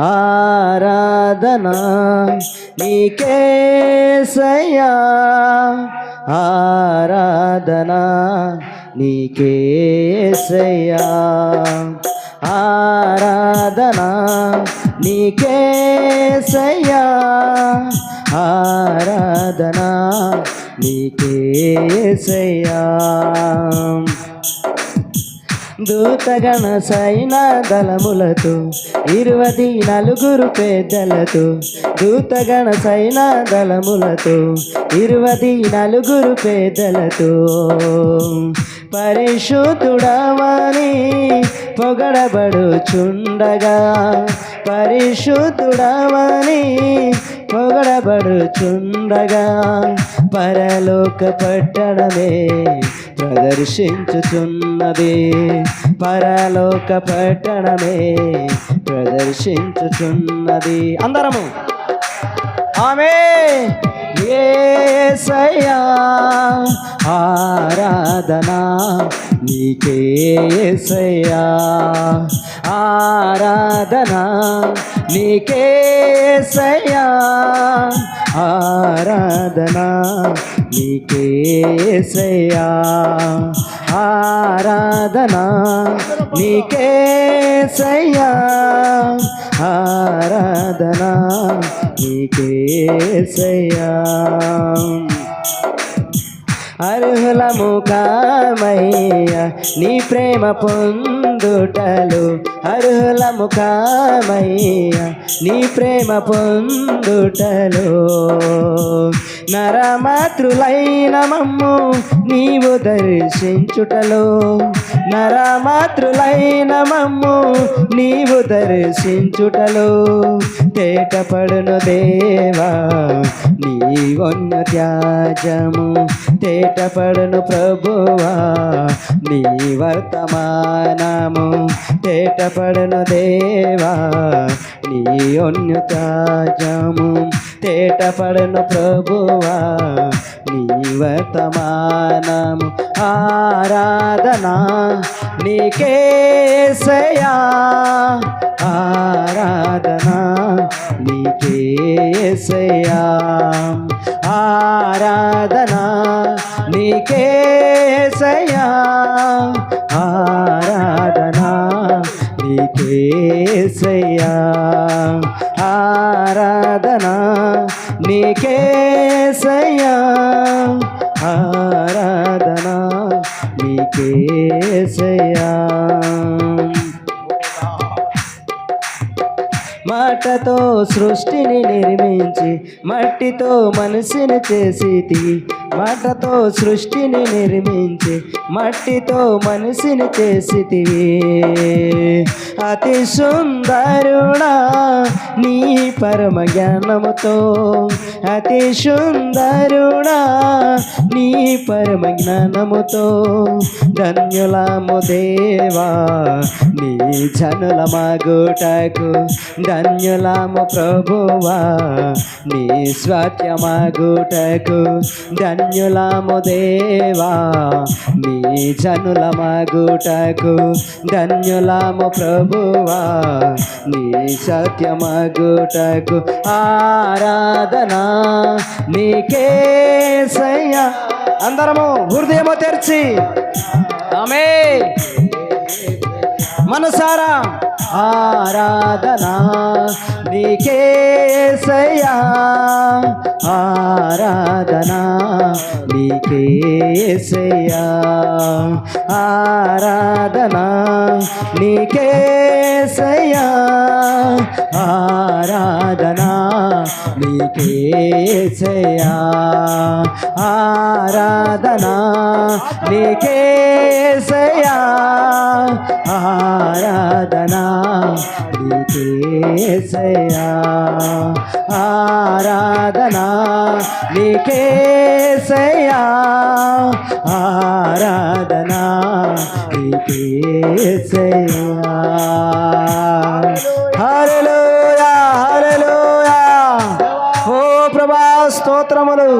ఆరాధనా నీకేసయా ఆరాధనా నీకేసయా ఆరాధనా నీకేసయా ఆరాధనా నీకేసయా దూతగణ సైన దళములతో ఇరువది నలుగురు పెద్దలతో దూతగణ సైన దళములతో ఇరువది నలుగురు పెద్దలతో పరిశుద్ధుడవని పొగడబడుచుండగా పరిశుద్ధుడవని పొగడబడుచుండగా పరలోక పట్టణమే ప్రదర్శించుచున్నది. పరలోక పట్టణమే ప్రదర్శించుచున్నది. అందరము. ఆమె. ఏసయ్యా ఆరాధన నీకేసయ్యా ఆరాధన నీకేసయ్యా ఆరాధనా నీకేసయ్యా ఆరాధన నీకేసయ్యా ఆరాధన నీకేసయ్యా అర్హులము కామయ్య నీ ప్రేమ పొందుటలు అర్హులము ముఖమయ్య. నీ ప్రేమ పొందుటలు నరమాతృలైన మమ్ము నీవు దర్శించుటలో. నరమాతృలైన మమ్ము నీవు దర్శించుటలో. తేటపడును దేవా నీ వన్య త్యాజము తేటపడును ప్రభువా నీ వర్తమానము తేటపడను దేవా. నీ వన్య త్యాజము తేటపడును ప్రభువా. నీ వర్తమానము ఆరాధనా. నీకేసయా ఆరాధనా. నీకేసయా ఏసయ్యా ఆరాధన నీకేసయ్యా ఆరాధన నీకేసయ్యా మాటతో సృష్టిని నిర్మించి మట్టితో మనిషిని చేసితి మాటతో సృష్టిని నిర్మించి మట్టితో మనిషిని చేసితివి అతి సుందరుడా నీ పరమ జ్ఞానముతో. అతి సుందరుడా నీ పరమ జ్ఞానముతో. ధన్యులము దేవా నీ జనుల మగుటకు ధన్యులము ప్రభువా నీ స్వాత్యమగుటకు ధన్యులము దేవా. నీ జనుల మగుటకు ధన్యులము ప్రభువా నీ సత్యమగుటకు ఆరాధన. నీకేసయ్యా అందరము హృదయము తెరిచి. ఆమె మనసారా ఆరాధనా నీకేసయా ఆరాధనా నీకేసయా ఆరాధనా నీకేసయా ఆరాధనా నీకేసయా ఆరాధనా నీకేసయా ఆరాధనా నీకేసయా ఆరాధనా నీకేసయా ఆరాధనా నీకేసయా హరలోయా హరలోయా ఓ ప్రభా స్తోత్రములు.